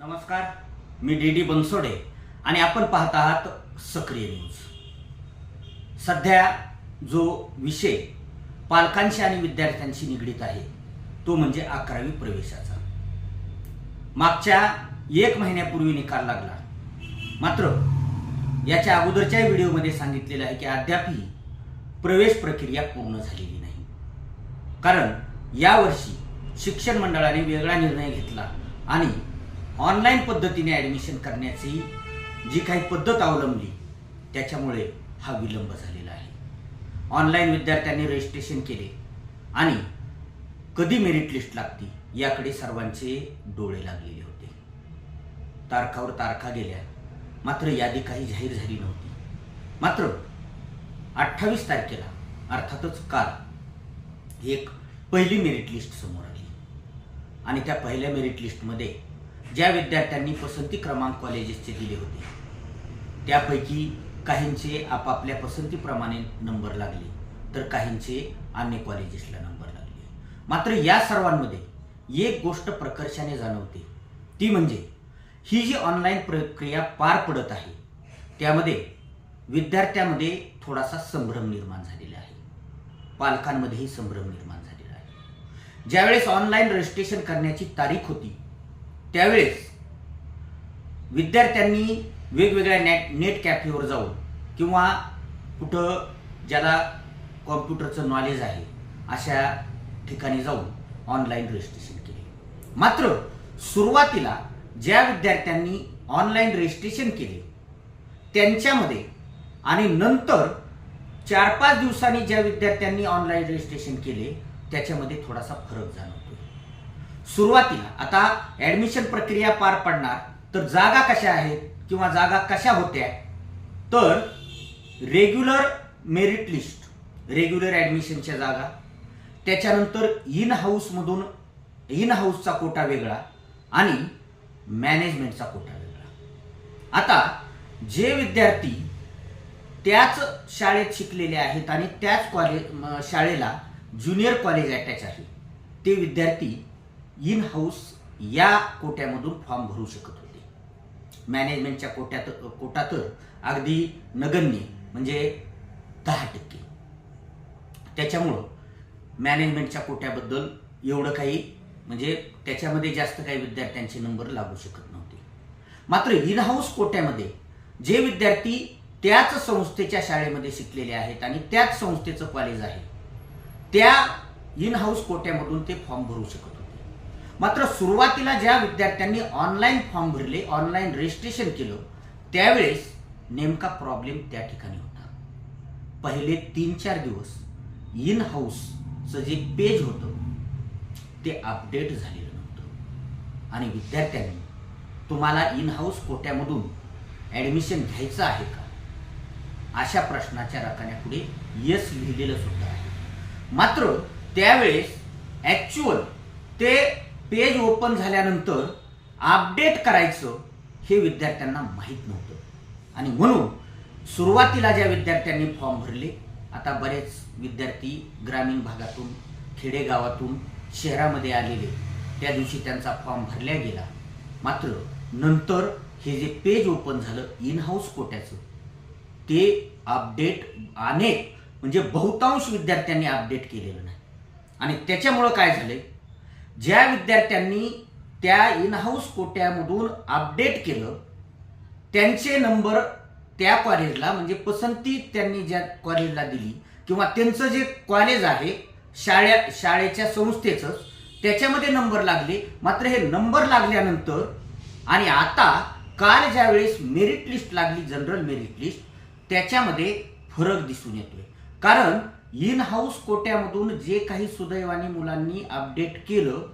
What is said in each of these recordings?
नमस्कार मी D D Bansode आणि आपण पाहत आहात सक्रिय न्यूज. सध्या जो विषय पालकांशी आणि विद्यार्थ्यांशी निगडीत आहे तो म्हणजे अकरावी प्रवेशाचा. मागच्या एक महिन्यापूर्वी निकाल लागला. मात्र याच्या अगोदरच्या व्हिडिओमध्ये सांगितलेलं आहे की अद्यापही प्रवेश प्रक्रिया पूर्ण झालेली नाही. कारण यावर्षी शिक्षण मंडळाने वेगळा निर्णय घेतला आणि ऑनलाईन पद्धतीने ॲडमिशन करण्याची जी काही पद्धत अवलंबली त्याच्यामुळे हा विलंब झालेला आहे. ऑनलाईन विद्यार्थ्यांनी रजिस्ट्रेशन केले आणि कधी मेरिट लिस्ट लागती याकडे सर्वांचे डोळे लागलेले होते. तारखावर तारखा गेल्या मात्र यादी काही जाहीर झाली नव्हती. मात्र अठ्ठावीस तारखेला अर्थातच काल एक पहिली मेरिट लिस्ट समोर आली. आणि त्या पहिल्या मेरिट लिस्टमध्ये ज्या विद्यार्थ्यांनी पसंती क्रमांक कॉलेजेसचे दिले होते त्यापैकी काहींचे आपापल्या पसंतीप्रमाणे नंबर लागले तर काहींचे अन्य कॉलेजेसला नंबर लागले. मात्र या सर्वांमध्ये एक गोष्ट प्रकर्षाने जाणवते. ती म्हणजे ही जी ऑनलाईन प्रक्रिया पार पडत आहे त्यामध्ये विद्यार्थ्यामध्ये थोडासा संभ्रम निर्माण झालेला आहे. पालकांमध्येही संभ्रम निर्माण झालेला आहे. ज्यावेळेस ऑनलाईन रजिस्ट्रेशन करण्याची तारीख होती त्यावेळेस विद्यार्थ्यांनी वेगवेगळ्या नेट नेट कॅफेवर जाऊन किंवा कुठं ज्याला कॉम्प्युटरचं नॉलेज आहे अशा ठिकाणी जाऊन ऑनलाईन रजिस्ट्रेशन केले. मात्र सुरुवातीला ज्या विद्यार्थ्यांनी ऑनलाईन रजिस्ट्रेशन केले त्यांच्यामध्ये आणि नंतर चार पाच दिवसांनी ज्या विद्यार्थ्यांनी ऑनलाईन रजिस्ट्रेशन केले त्याच्यामध्ये थोडासा फरक जाणवतो सुरुवातीला आता ऍडमिशन प्रक्रिया पार पडणार तर जागा कशा आहेत किंवा जागा कशा होत्या? तर रेग्युलर मेरिट लिस्ट रेग्युलर ऍडमिशनच्या जागा त्याच्यानंतर इन हाऊसमधून इन हाऊसचा कोटा वेगळा आणि मॅनेजमेंटचा कोटा वेगळा. आता जे विद्यार्थी त्याच शाळेत शिकलेले आहेत आणि त्याच कॉलेज शाळेला ज्युनियर कॉलेज अटॅच आहे ते विद्यार्थी इन हाऊस या कोट्यामधून फॉर्म भरू शकत होते. मॅनेजमेंटच्या कोट्यात कोटा तर अगदी नगण्य म्हणजे दहा टक्के. त्याच्यामुळं मॅनेजमेंटच्या कोट्याबद्दल एवढं काही म्हणजे त्याच्यामध्ये जास्त काही विद्यार्थ्यांचे नंबर लागू शकत नव्हते. मात्र इन हाऊस कोट्यामध्ये जे विद्यार्थी त्याच संस्थेच्या शाळेमध्ये शिकलेले आहेत आणि त्याच संस्थेचं कॉलेज आहे त्या इन हाऊस कोट्यामधून ते फॉर्म भरू शकत होते. मात्र सुरुवातीला ज्या विद्यार्थ्यांनी ऑनलाईन फॉर्म भरले ऑनलाईन रजिस्ट्रेशन केलं त्यावेळेस नेमका प्रॉब्लेम त्या ठिकाणी होता. पहिले तीन चार दिवस इन हाऊसचं जे पेज होतं ते अपडेट झालेलं नव्हतं. आणि विद्यार्थ्यांनी तुम्हाला इन हाऊस कोट्यामधून ॲडमिशन घ्यायचं आहे का? अशा प्रश्नाच्या रकान्यापुढे यस लिहिलेलं सुद्धा आहे. मात्र त्यावेळेस ॲक्च्युअल ते पेज ओपन झाल्यानंतर अपडेट करायचं हे विद्यार्थ्यांना माहीत नव्हतं. आणि म्हणून सुरुवातीला ज्या विद्यार्थ्यांनी फॉर्म भरले आता बरेच विद्यार्थी ग्रामीण भागातून खेडेगावातून शहरामध्ये आलेले त्या दिवशी त्यांचा फॉर्म भरला गेला. मात्र नंतर हे जे पेज ओपन झालं इन हाऊस कोट्याचं ते अपडेट अनेक म्हणजे बहुतांश विद्यार्थ्यांनी अपडेट केलेलं नाही. आणि त्याच्यामुळं काय झालंय? ज्या विद्यार्थ्यांनी त्या इन हाऊस कोट्यामधून अपडेट केलं त्यांचे नंबर त्या कॉलेजला म्हणजे पसंती त्यांनी ज्या कॉलेजला दिली किंवा त्यांचं जे कॉलेज आहे शाळ्या शाळेच्या संस्थेचं त्याच्यामध्ये नंबर लागले. मात्र हे नंबर लागल्यानंतर आणि आता काल ज्यावेळेस मेरिट लिस्ट लागली जनरल मेरिट लिस्ट त्याच्यामध्ये फरक दिसून येतोय. कारण इन हाऊस कोट्यामधून जे काही सुदैवाने मुलांनी अपडेट केलं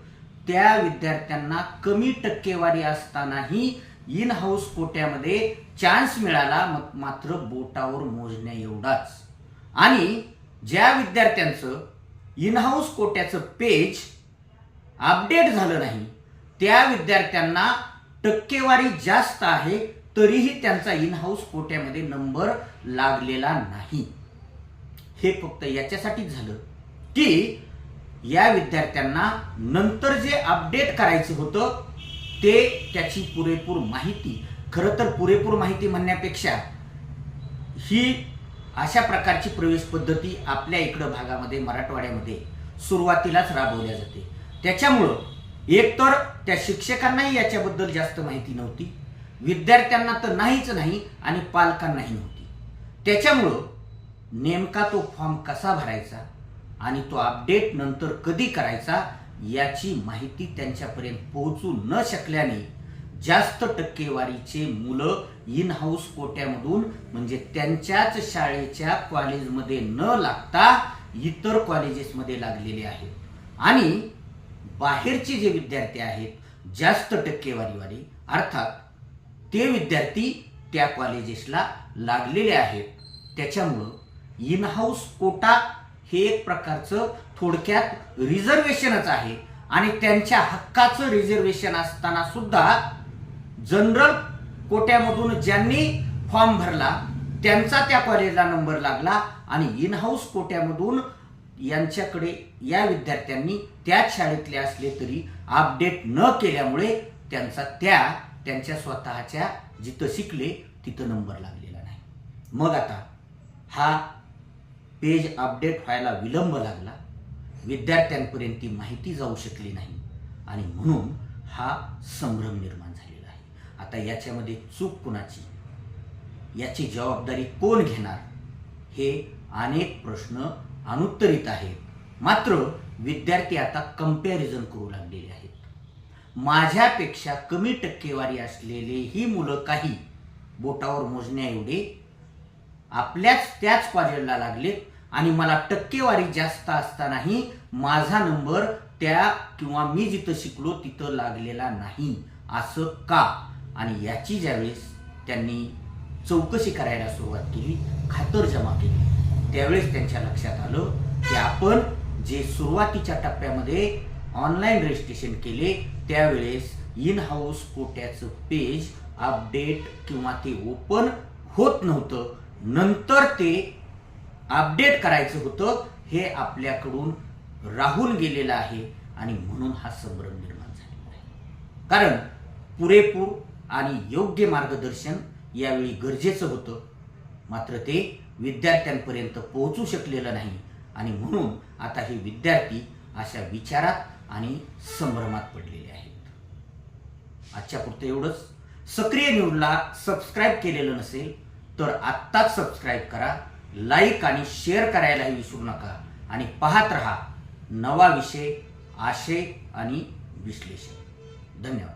त्या विद्यार्थ्यांना कमी टक्केवारी असतानाही इन हाऊस कोट्यामध्ये चान्स मिळाला मात्र बोटावर मोजण्या एवढाच. आणि ज्या विद्यार्थ्यांचं इन हाऊस कोट्याचं पेज अपडेट झालं नाही त्या विद्यार्थ्यांना टक्केवारी जास्त आहे तरीही त्यांचा इन हाऊस कोट्यामध्ये नंबर लागलेला नाही. हे फक्त याच्यासाठीच झालं की या विद्यार्थ्यांना नंतर जे अपडेट करायचं होतं ते त्याची पुरेपूर माहिती खरं तर पुरेपूर माहिती म्हणण्यापेक्षा ही अशा प्रकारची प्रवेश पद्धती आपल्या इकडं भागामध्ये मराठवाड्यामध्ये सुरुवातीलाच राबवल्या जाते. त्याच्यामुळं एकतर त्या शिक्षकांनाही याच्याबद्दल जास्त माहिती नव्हती विद्यार्थ्यांना तर नाहीच नाही आणि पालकांनाही नव्हती. त्याच्यामुळं नेमका तो फॉर्म कसा भरायचा आणि तो अपडेट नंतर कधी करायचा याची माहिती त्यांच्यापर्यंत पोहोचू न शकल्याने जास्त टक्केवारीचे मुलं इन हाऊस कोट्यामधून म्हणजे त्यांच्याच शाळेच्या कॉलेजमध्ये न लागता इतर कॉलेजेसमध्ये लागलेले आहेत. आणि बाहेरचे जे विद्यार्थी आहेत जास्त टक्केवारीवाले अर्थात ते विद्यार्थी त्या कॉलेजेसला लागलेले आहेत. त्याच्यामुळं इन हाऊस कोटा हे एक प्रकारचं थोडक्यात रिझर्वेशनच आहे. आणि त्यांच्या हक्काचं रिझर्वेशन असताना सुद्धा जनरल कोट्यामधून ज्यांनी फॉर्म भरला त्यांचा त्या कॉलेजला नंबर लागला आणि इन हाऊस कोट्यामधून यांच्याकडे या विद्यार्थ्यांनी त्याच शाळेतले असले तरी अपडेट न केल्यामुळे त्यांचा त्या त्यांच्या स्वतःच्या जिथं शिकले तिथं नंबर लागलेला नाही. मग आता हा पेज अपडेट व्हायला विलंब लागला. विद्यार्थ्यांपर्यंत ती माहिती जाऊ शकली नाही आणि म्हणून हा संभ्रम निर्माण झालेला आहे. आता याच्यामध्ये चूक कुणाची? याची जबाबदारी कोण घेणार? हे अनेक प्रश्न अनुत्तरित आहेत. मात्र विद्यार्थी आता कंपॅरिझन करू लागलेले आहेत. माझ्यापेक्षा कमी टक्केवारी असलेले ही मुलं काही बोटावर मोजण्या एवढे आपल्याच त्याच कॉलेजला लागलेत आणि मला टक्केवारी जास्त असतानाही माझा नंबर त्या किंवा मी जिथं शिकलो तिथं लागलेला नाही. असं का? आणि याची ज्यावेळेस त्यांनी चौकशी करायला सुरुवात केली खातर जमा केली त्यावेळेस त्यांच्या लक्षात आलं की आपण जे सुरुवातीच्या टप्प्यामध्ये ऑनलाईन रजिस्ट्रेशन केले त्यावेळेस इन हाऊस कोट्याचं पेज अपडेट किंवा ते ओपन होत नव्हतं. नंतर ते अपडेट करायचं होतं हे आपल्याकडून राहून गेलेलं आहे आणि म्हणून हा संभ्रम निर्माण झालेला आहे. कारण पुरेपूर आणि योग्य मार्गदर्शन यावेळी गरजेचं होतं. मात्र ते विद्यार्थ्यांपर्यंत पोहोचू शकलेलं नाही आणि म्हणून आता हे विद्यार्थी अशा विचारात आणि संभ्रमात पडलेले आहेत. आजच्या पुरतं एवढंच. सक्रिय न्यूजला सबस्क्राईब केलेलं नसेल तर आत्ताच सबस्क्राईब करा लाईक आणि शेअर करायलाही विसरू नका आणि पाहत रहा नवा विषय आशय आणि विश्लेषण. धन्यवाद.